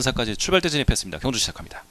사까지 출발대 진입했습니다. 경주 시작합니다.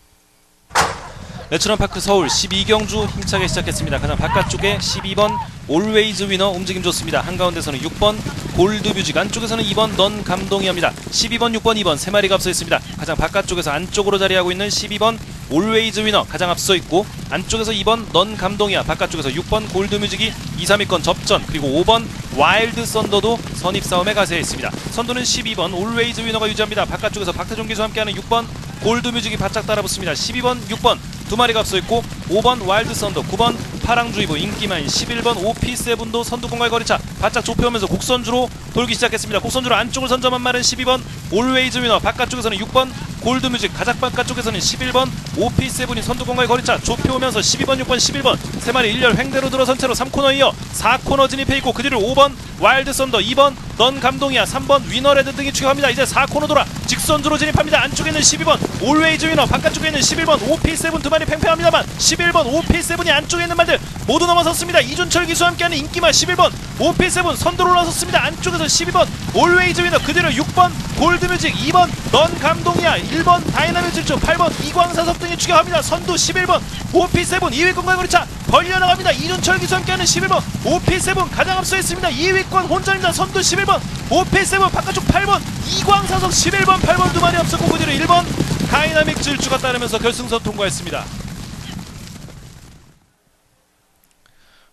레츠런파크 서울 12경주 힘차게 시작했습니다. 가장 바깥쪽에 12번 올웨이즈 위너 움직임 좋습니다. 한가운데서는 6번 골드 뮤직 안쪽에서는 2번 넌 감동이 합니다. 12번 6번 2번 세 마리가 앞서 있습니다. 가장 바깥쪽에서 안쪽으로 자리하고 있는 12번 올웨이즈 위너 가장 앞서 있고 안쪽에서 2번 넌 감동이야 바깥쪽에서 6번 골드 뮤직이 2, 3위권 접전 그리고 5번 와일드 썬더도 선입 싸움에 가세해 있습니다. 선두는 12번 올웨이즈 위너가 유지합니다. 바깥쪽에서 박태종 기수와 함께하는 6번 골드 뮤직이 바짝 따라붙습니다. 12번 6번 두 마리가 앞서 있고 5번 와일드 썬더 9번 파랑주의보 인기마인 11번 오피7도 선두 공갈 거리차 바짝 좁혀오면서 곡선주로 돌기 시작했습니다. 곡선주로 안쪽을 선점한 말은 12번 올웨이즈 위너 바깥쪽에서는 6번 골드뮤직 가장 바깥쪽에서는 11번 오피7이 선두 공갈 거리차 좁혀오면서 12번 6번 11번 세 마리 1열 횡대로 들어선 채로 3코너 이어 4코너 진입해 있고 그 뒤를 5번 와일드 썬더 2번 넌 감동이야 3번 위너레드 등이 추격합니다. 이제 4코너 돌아 직선주로 진입합니다. 안쪽에는 12번 올웨이즈 위너 바깥쪽에 있는 11번 오피7 두 마리 팽팽합니다만 11번 오피7이 안쪽에 있는 말들 모두 넘어섰습니다. 이준철 기수와 함께하는 인기만 11번 오피7 선두로 올라섰습니다. 안쪽에서 12번 올웨이즈 위너 그대로 6번 골드뮤직 2번 넌 감동이야 1번 다이나믹 질주 8번 이광사석 등이 추격합니다. 선두 11번 오피7 2위 공간 거리차 벌려나갑니다. 이준철 기수와 함께하는 11번 오피7 가장 앞서 있습니다. 2위권 혼전입니다. 선두 11번 오피7 바깥쪽 8번 이광사석 11번 8번 두 마리 앞서고 그 뒤로 1번 다이나믹 질주가 따르면서 결승선 통과했습니다.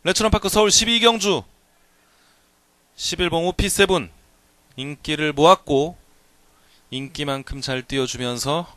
레츠런파크 서울 12경주 11번 오피7 인기를 모았고 인기만큼 잘 띄워주면서